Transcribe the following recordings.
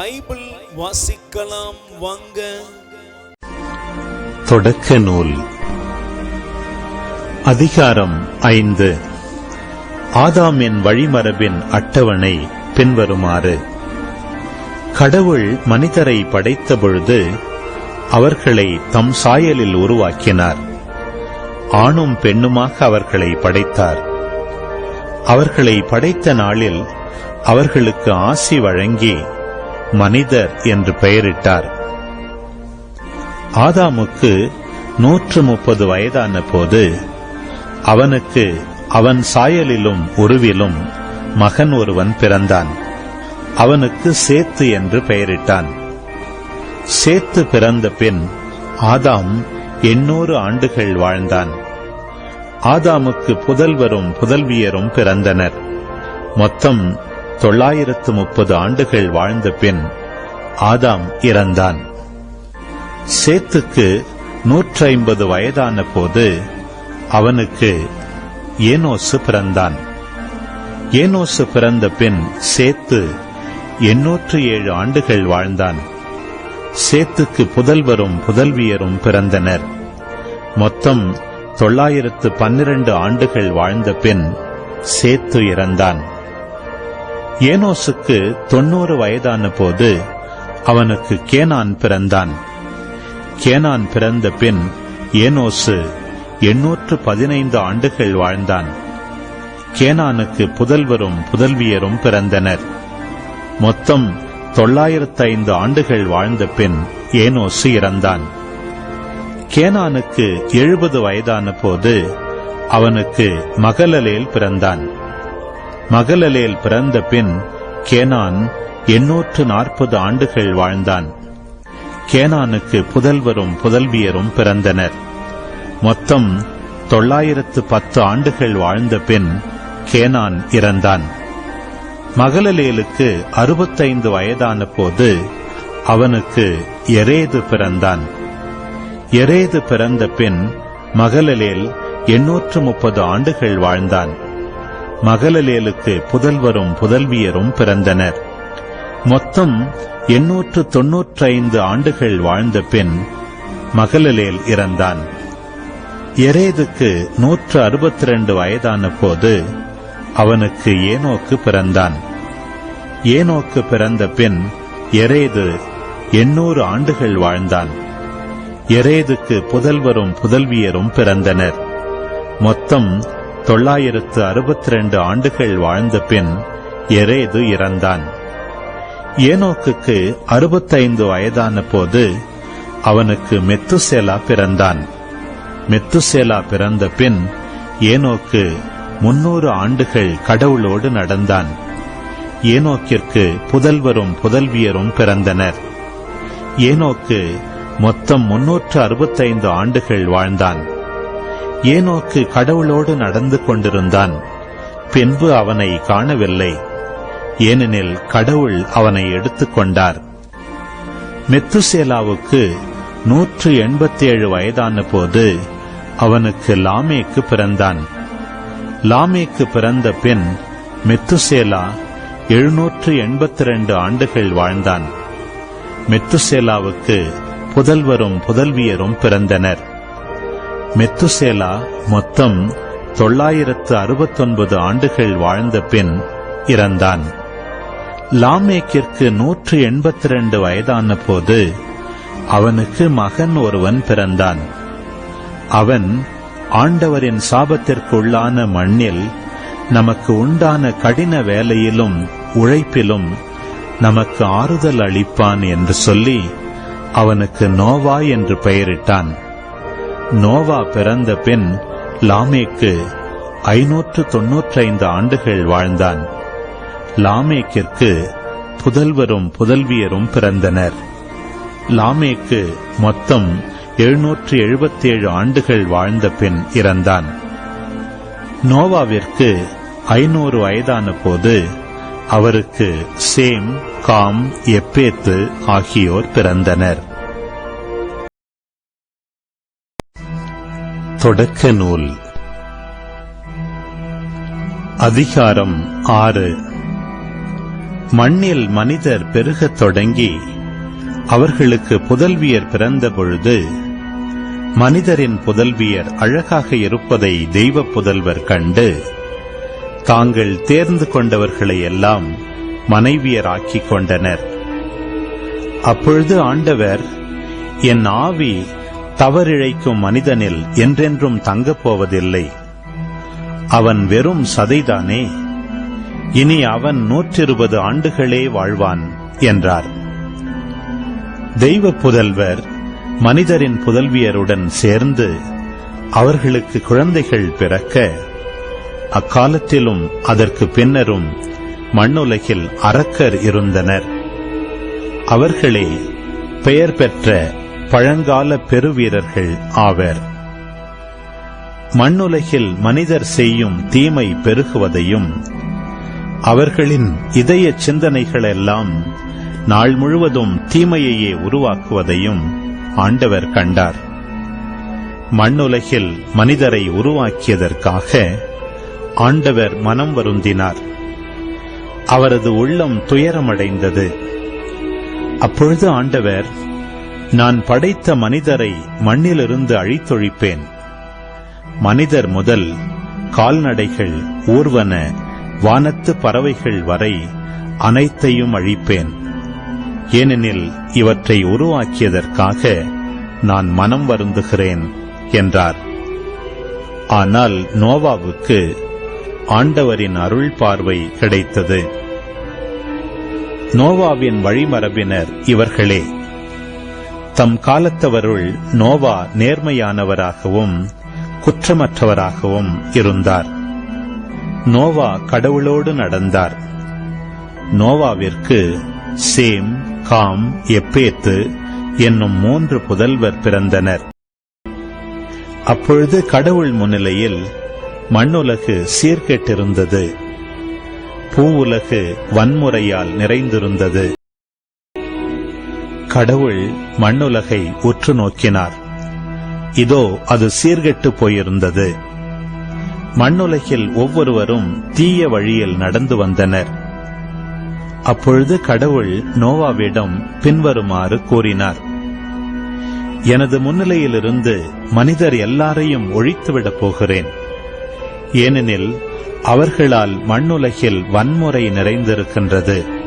Bible வாசிக்கலாம் வாங்க. தொடக்க நூல் அதிகாரம் ஐந்து. ஆதாமின் வழிமரபின் அட்டவணை பின்வருமாறு. கடவுள் மனிதரை படைத்த பொழுது அவர்களை தம் சாயலில் உருவாக்கினார். ஆணும் பெண்ணுமாக அவர்களை படைத்தார். அவர்களை படைத்த நாளில் அவர்களுக்கு ஆசி வழங்கி மனிதர் என்று பெயரிட்டார். ஆதாமுக்கு நூற்று முப்பது வயதான போது அவனுக்கு அவன் சாயலிலும் உருவிலும் மகன் ஒருவன் பிறந்தான். அவனுக்கு சேத்து என்று பெயரிட்டான். சேத்து பிறந்த பின் ஆதாம் எண்ணூறு ஆண்டுகள் வாழ்ந்தான். ஆதாமுக்கு புதல்வரும் புதல்வியரும் பிறந்தனர். மொத்தம் தொள்ளாயிரத்து முப்பது ஆண்டுகள் வாழ்ந்த பின் ஆதாம் இறந்தான். சேத்துக்கு நூற்றி ஐம்பது வயதான போது அவனுக்கு ஏனோசு பிறந்தான். ஏனோசு பிறந்த பின் சேத்து எண்ணூற்று ஏழு ஆண்டுகள் வாழ்ந்தான். சேத்துக்கு புதல்வரும் புதல்வியரும் பிறந்தனர். மொத்தம் தொள்ளாயிரத்து பன்னிரண்டு ஆண்டுகள் வாழ்ந்த பின் சேத்து இறந்தான். ஏனோசுக்கு தொன்னூறு வயதான போது அவனுக்கு கேனான் பிறந்தான். கேனான் பிறந்த பின் ஏனோசு எண்ணூற்று பதினைந்து ஆண்டுகள் வாழ்ந்தான். கேனானுக்கு புதல்வரும் புதல்வியரும் பிறந்தனர். மொத்தம் தொள்ளாயிரத்து ஐந்து ஆண்டுகள் வாழ்ந்த பின் ஏனோசு இறந்தான். கேனானுக்கு எழுபது வயதான போது அவனுக்கு மகளலேல் பிறந்தான். மகளலேல் பிறந்த பின் கேனான் எண்ணூற்று நாற்பது ஆண்டுகள் வாழ்ந்தான். கேனானுக்கு புதல்வரும் புதல்வியரும் பிறந்தனர். மொத்தம் தொள்ளாயிரத்து பத்து ஆண்டுகள் வாழ்ந்த பின் கேனான் இறந்தான். மகளலேலுக்கு அறுபத்தைந்து வயதான போது அவனுக்கு எரேது பிறந்தான். எரேது பிறந்த பின் மகளலேல் எண்ணூற்று முப்பது ஆண்டுகள் வாழ்ந்தான். மகளலேலுக்கு புதல்வரும் புதல்வியரும் பிறந்தனர். மொத்தம் எண்ணூற்று தொன்னூற்றி ஐந்து ஆண்டுகள் வாழ்ந்த பின் மகளலேல் இறந்தான். எரேதுக்கு நூற்று அறுபத்தி ரெண்டு வயதான போது அவனுக்கு ஏனோக்கு பிறந்தான். ஏனோக்கு பிறந்த பின் எரேது எண்ணூறு ஆண்டுகள் வாழ்ந்தான். எரேதுக்கு புதல்வரும் புதல்வியரும் பிறந்தனர். மொத்தம் தொள்ளாயிரத்து அறுபத்தி ரெண்டு ஆண்டுகள் வாழ்ந்த பின் எரேது இறந்தான். ஏனோக்குக்கு அறுபத்தைந்து வயதான போது அவனுக்கு மெத்துசேலா பிறந்தான். மெத்துசேலா பிறந்த பின் ஏனோக்கு முன்னூறு ஆண்டுகள் கடவுளோடு நடந்தான். ஏனோக்கிற்கு புதல்வரும் புதல்வியரும் பிறந்தனர். ஏனோக்கு மொத்தம் முன்னூற்று அறுபத்தைந்து ஆண்டுகள் வாழ்ந்தான். ஏனோக்கு கடவுளோடு நடந்து கொண்டிருந்தான். பின்பு அவனை காணவில்லை. ஏனெனில் கடவுள் அவனை எடுத்துக்கொண்டார் மெத்துசேலாவுக்கு நூற்று எண்பத்தி ஏழு வயதான போது அவனுக்கு லாமேக்கு பிறந்தான். லாமேக்கு பிறந்த பின் மெத்துசேலா எழுநூற்று எண்பத்தி ரெண்டு ஆண்டுகள் வாழ்ந்தான். மெத்துசேலாவுக்கு புதல்வரும் புதல்வியரும் பிறந்தனர். மெத்துசேலா மொத்தம் தொள்ளாயிரத்து அறுபத்தொன்பது ஆண்டுகள் வாழ்ந்த பின் இறந்தான். லாமேக்கிற்கு நூற்று எண்பத்தி ரெண்டு வயதான போது அவனுக்கு மகன் ஒருவன் பிறந்தான். அவன் ஆண்டவரின் சாபத்திற்குள்ளான மண்ணில் நமக்கு உண்டான கடின வேலையிலும் உழைப்பிலும் நமக்கு ஆறுதல் அளிப்பான் என்று சொல்லி அவனுக்கு நோவா என்று பெயரிட்டான். நோவா பிறந்த பின் லாமேக்கு ஐநூற்று தொன்னூற்றைந்து ஆண்டுகள் வாழ்ந்தான். லாமேக்கிற்கு புதல்வரும் புதல்வியரும் பிறந்தனர். லாமேக்கு மொத்தம் எழுநூற்று எழுபத்தேழு ஆண்டுகள் வாழ்ந்த பின் இறந்தான். நோவாவிற்கு ஐநூறு வயதான போது அவருக்கு சேம் காம் எப்பேத்து ஆகியோர் பிறந்தனர். தொடக்க நூல் அதிகாரம் ஆறு. மண்ணில் மனிதர் பெருகத் தொடங்கி அவர்களுக்கு புதல்வியர் பிறந்த பொழுது மனிதரின் புதல்வியர் அழகாக இருப்பதை தெய்வ புதல்வர் கண்டு தாங்கள் தேர்ந்து கொண்டவர்களை எல்லாம் மனைவியராக்கிக் கொண்டனர். அப்பொழுது ஆண்டவர் என் ஆவி தவறிழைக்கும் மனிதனில் என்றென்றும் தங்கப் போவதில்லை. அவன் வெறும் சதைதானே? இனி அவன் நூற்றிருபது ஆண்டுகளே வாழ்வான் என்றார். தெய்வ புதல்வர் மனிதரின் புதல்வியருடன் சேர்ந்து அவர்களுக்கு குழந்தைகள் பிறக்க அக்காலத்திலும் அதற்கு பின்னரும் மண்ணுலகில் அரக்கர் இருந்தனர். அவர்களே பெயர் பெற்ற பழங்கால பெருவீரர்கள் ஆவர். மண்ணுலகில் மனிதர் செய்யும் தீமை பெருகுவதையும் அவர்களின் இதய சிந்தனைகளெல்லாம் நாள் முழுவதும் தீமையையே உருவாக்குவதையும் ஆண்டவர் கண்டார். மண்ணுலகில் மனிதரை உருவாக்கியதற்காக ஆண்டவர் மனம் வருந்தினார். அவரது உள்ளம் துயரமடைந்தது. அப்பொழுது ஆண்டவர் நான் படைத்த மனிதரை மண்ணிலிருந்து அழித்தொழிப்பேன். மனிதர் முதல் கால்நடைகள் ஊர்வன வானத்து பறவைகள் வரை அனைத்தையும் அழிப்பேன். ஏனெனில் இவற்றை உருவாக்கியதற்காக நான் மனம் வருந்துகிறேன் என்றார். ஆனால் நோவாவுக்கு ஆண்டவரின் அருள் பார்வை கிடைத்தது. நோவாவின் வழிமரபினர் இவர்களே. தம் காலத்தவருள் நோவா நேர்மையானவராகவும் குற்றமற்றவராகவும் இருந்தார். நோவா கடவுளோடு நடந்தார். நோவாவிற்கு சேம் காம் எப்பேத்து என்னும் மூன்று புதல்வர் பிறந்தனர். அப்பொழுது கடவுள் முன்னிலையில் மண்ணுலகு சீர்கெட்டிருந்தது. பூவுலகு வன்முறையால் நிறைந்திருந்தது. கடவுள் மண்ணுலகை உற்று நோக்கினார். இதோ அது சீர்கெட்டு போயிருந்தது. மண்ணுலகில் ஒவ்வொருவரும் தீய வழியில் நடந்து வந்தனர். அப்பொழுது கடவுள் நோவாவிடம் பின்வருமாறு கூறினார். எனது முன்னிலையிலிருந்து மனிதர் எல்லாரையும் ஒழித்துவிடப் போகிறேன். ஏனெனில் அவர்களால் மண்ணுலகில் வன்முறை நிறைந்திருக்கின்றது.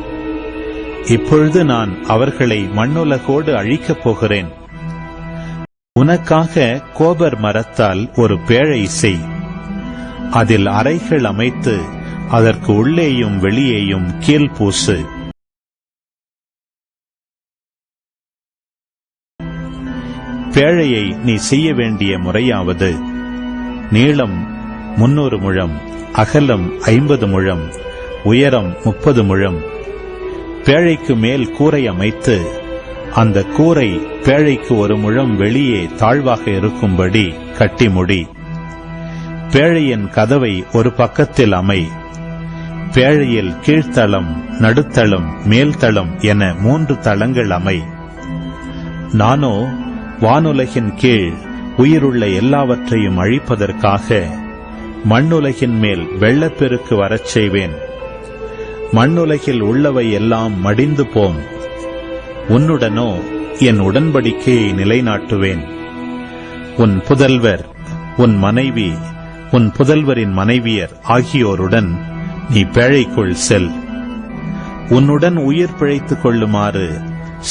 இப்பொழுது நான் அவர்களை மண்ணுலகோடு அழிக்கப் போகிறேன். உனக்காக கோபர் மரத்தால் ஒரு பேழை செய். அதில் அறைகள் அமைத்து அதற்கு உள்ளேயும் வெளியேயும் கீழ் பூசு. பேழையை நீ செய்ய வேண்டிய முறையாவது. நீளம் முன்னூறு முழம் அகலம் ஐம்பது முழம் உயரம் முப்பது முழம் பேழைக்கு மேல் கூரை அமைத்து அந்த கூரை பேழைக்கு ஒரு முழம் வெளியே தாழ்வாக இருக்கும்படி கட்டி முடி. பேழையின் கதவை ஒரு பக்கத்தில் அமை. பேழையில் கீழ்த்தளம் நடுத்தளம் மேல்தளம் என மூன்று தளங்கள் அமை. நானோ வானுலகின் கீழ் உயிருள்ள எல்லாவற்றையும் அழிப்பதற்காக மண்ணுலகின் மேல் வெள்ளப்பெருக்கு வரச் செய்வேன். மண்ணுலகில் உள்ளவை எல்லாம் மடிந்து போம். உன்னுடனோ என் உடன்படிக்கையை நிலைநாட்டுவேன். உன் புதல்வர் உன் மனைவி உன் புதல்வரின் மனைவியர் ஆகியோருடன் நீ பேழைக்குள் செல். உன்னுடன் உயிர் பிழைத்துக் கொள்ளுமாறு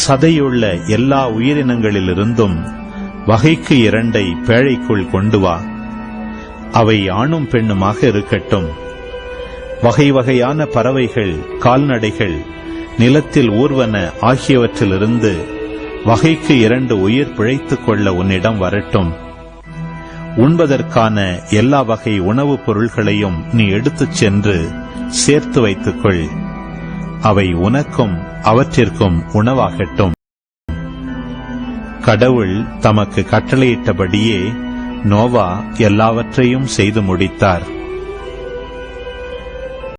சதையுள்ள எல்லா உயிரினங்களிலிருந்தும் வகைக்கு இரண்டை பேழைக்குள் கொண்டு வா. அவை ஆணும் பெண்ணுமாக இருக்கட்டும். வகை வகையான பறவைகள் கால்நடைகள் நிலத்தில் ஊர்வன ஆகியவற்றிலிருந்து வகைக்கு இரண்டு உயிர் பிழைத்துக் கொள்ள உன்னிடம் வரட்டும். உண்பதற்கான எல்லா வகை உணவுப் பொருள்களையும் நீ எடுத்துச் சென்று சேர்த்து வைத்துக்கொள் அவை உனக்கும் அவற்றிற்கும் உணவாகட்டும். கடவுள் தமக்கு கட்டளையிட்டபடியே நோவா எல்லாவற்றையும் செய்து முடித்தார்.